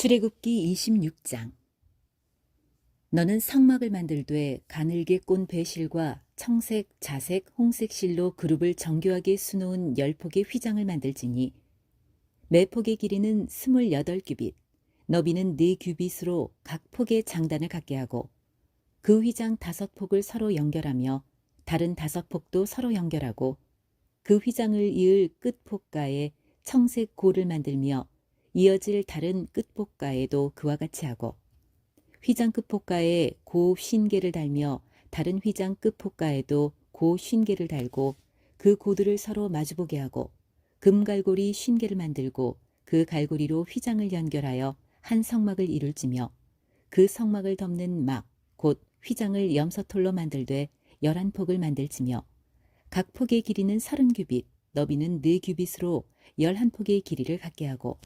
출애굽기 26장. 너는 성막을 만들되 가늘게 꼰 배실과 청색, 자색, 홍색 실로 그룹을 정교하게 수놓은 열 폭의 휘장을 만들지니 매 폭의 길이는 스물여덟 규빗, 너비는 네 규빗으로 각 폭의 장단을 갖게 하고 그 휘장 다섯 폭을 서로 연결하며 다른 다섯 폭도 서로 연결하고 그 휘장을 이을 끝 폭가에 청색 고를 만들며 이어질 다른 끝폭가에도 그와 같이 하고 휘장 끝폭가에 고 쉰개를 달며 다른 휘장 끝폭가에도 고 쉰개를 달고 그 고들을 서로 마주보게 하고 금갈고리 쉰개를 만들고 그 갈고리로 휘장을 연결하여 한 성막을 이룰지며 그 성막을 덮는 막 곧 휘장을 염소털로 만들되 열한 폭을 만들지며 각 폭의 길이는 서른 규빗 너비는 네 규빗으로 열한 폭의 길이를 갖게 하고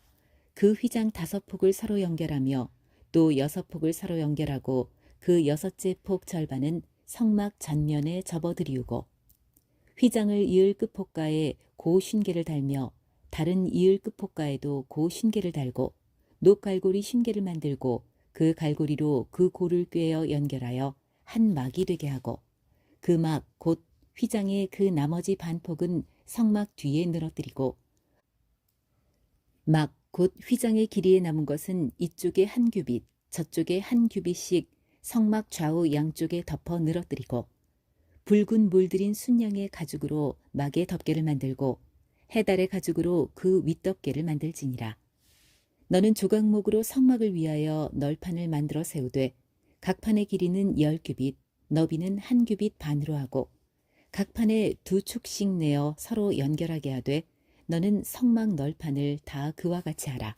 그 휘장 다섯 폭을 서로 연결하며 또 여섯 폭을 서로 연결하고 그 여섯째 폭 절반은 성막 전면에 접어들이우고 휘장을 이을 끝폭가에 고 쉰개를 달며 다른 이을 끝폭가에도 고 쉰개를 달고 녹갈고리 쉰개를 만들고 그 갈고리로 그 고를 꿰어 연결하여 한 막이 되게 하고 그 막 곧 휘장의 그 나머지 반폭은 성막 뒤에 늘어뜨리고 막 곧 휘장의 길이에 남은 것은 이쪽에 한 규빗, 저쪽에 한 규빗씩 성막 좌우 양쪽에 덮어 늘어뜨리고 붉은 물들인 순양의 가죽으로 막의 덮개를 만들고 해달의 가죽으로 그 윗덮개를 만들지니라. 너는 조각목으로 성막을 위하여 널판을 만들어 세우되 각 판의 길이는 열 규빗, 너비는 한 규빗 반으로 하고 각 판에 두 축씩 내어 서로 연결하게 하되 너는 성막 널판을 다 그와 같이 하라.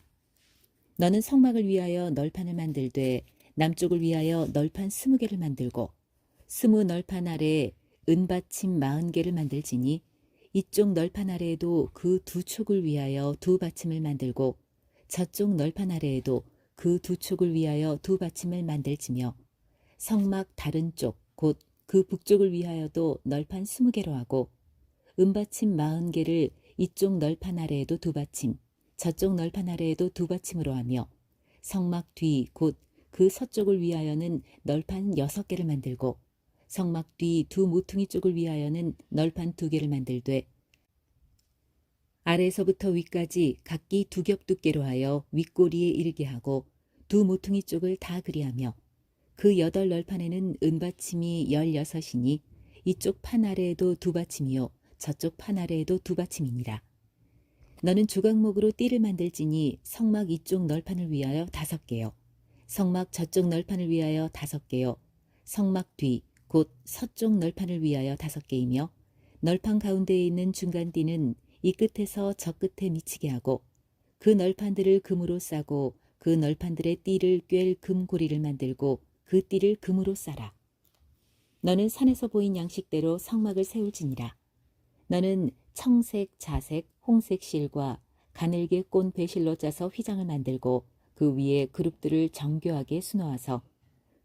너는 성막을 위하여 널판을 만들되 남쪽을 위하여 널판 스무 개를 만들고 스무 널판 아래에 은받침 마흔 개를 만들지니 이쪽 널판 아래에도 그 두 촉을 위하여 두 받침을 만들고 저쪽 널판 아래에도 그 두 촉을 위하여 두 받침을 만들지며 성막 다른 쪽 곧 그 북쪽을 위하여도 널판 스무 개로 하고 은받침 마흔 개를 이쪽 널판 아래에도 두 받침, 저쪽 널판 아래에도 두 받침으로 하며 성막 뒤 곧 그 서쪽을 위하여는 널판 여섯 개를 만들고 성막 뒤 두 모퉁이 쪽을 위하여는 널판 두 개를 만들되 아래에서부터 위까지 각기 두 겹 두께로 하여 윗꼬리에 이르게 하고 두 모퉁이 쪽을 다 그리하며 그 여덟 널판에는 은받침이 열여섯이니 이쪽 판 아래에도 두 받침이요 저쪽 판 아래에도 두 받침이니라. 너는 조각목으로 띠를 만들지니 성막 이쪽 널판을 위하여 다섯 개요. 성막 저쪽 널판을 위하여 다섯 개요. 성막 뒤, 곧 서쪽 널판을 위하여 다섯 개이며 널판 가운데에 있는 중간 띠는 이 끝에서 저 끝에 미치게 하고 그 널판들을 금으로 싸고 그 널판들의 띠를 꿰 금고리를 만들고 그 띠를 금으로 싸라. 너는 산에서 보인 양식대로 성막을 세울지니라. 너는 청색, 자색, 홍색 실과 가늘게 꼰 배실로 짜서 휘장을 만들고 그 위에 그룹들을 정교하게 수놓아서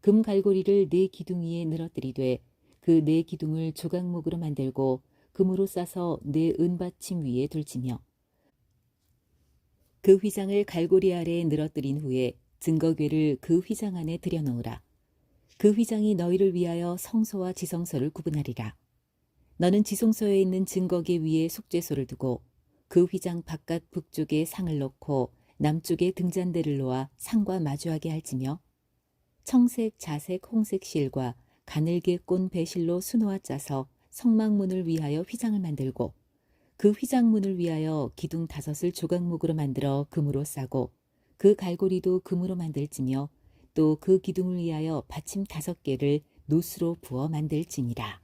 금 갈고리를 네 기둥 위에 늘어뜨리되 그 네 기둥을 조각목으로 만들고 금으로 싸서 네 은받침 위에 둘지며 그 휘장을 갈고리 아래에 늘어뜨린 후에 증거궤를 그 휘장 안에 들여놓으라. 그 휘장이 너희를 위하여 성소와 지성소를 구분하리라. 너는 지성소에 있는 증거계 위에 속죄소를 두고 그 휘장 바깥 북쪽에 상을 놓고 남쪽에 등잔대를 놓아 상과 마주하게 할지며 청색, 자색, 홍색 실과 가늘게 꼰 배실로 수놓아 짜서 성막문을 위하여 휘장을 만들고 그 휘장문을 위하여 기둥 다섯을 조각목으로 만들어 금으로 싸고 그 갈고리도 금으로 만들지며 또 그 기둥을 위하여 받침 다섯 개를 노수로 부어 만들지니라.